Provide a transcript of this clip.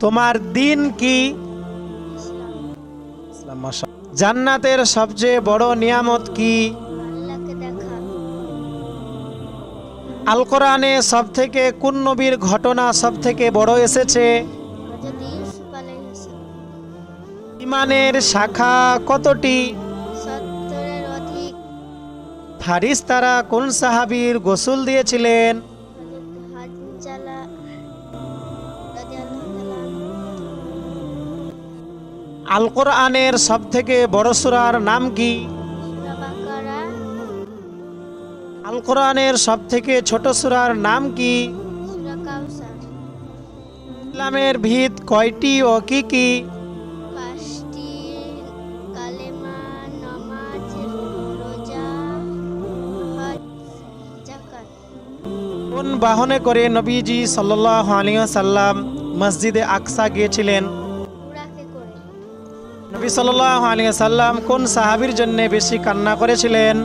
তোমার দিন কি? জান্নাতের সবচেয়ে বড় নিয়ামত কি? আল কোরআনে সব থেকে কোন নবীর ঘটনা সব থেকে বড় এসেছে? ইমানের শাখা কতটি? ফারিস তারা কোন সাহাবীর গোসল দিয়েছিলেন? আল কোরআনের সব থেকে বড় সূরার নাম কি? আল কোরআনের সব থেকে ছোট সূরার নাম কি? ইসলামের ভিত কয়টি ও কি কি? কোন বাহনে করে নবীজি সাল্লাল্লাহু আলাইহি সাল্লাম মসজিদে আকসা গিয়েছিলেন? নবী সাল্লাল্লাহু আলাইহি সাল্লাম কোন সাহাবির জন্য বেশি কান্না করেছিলেন?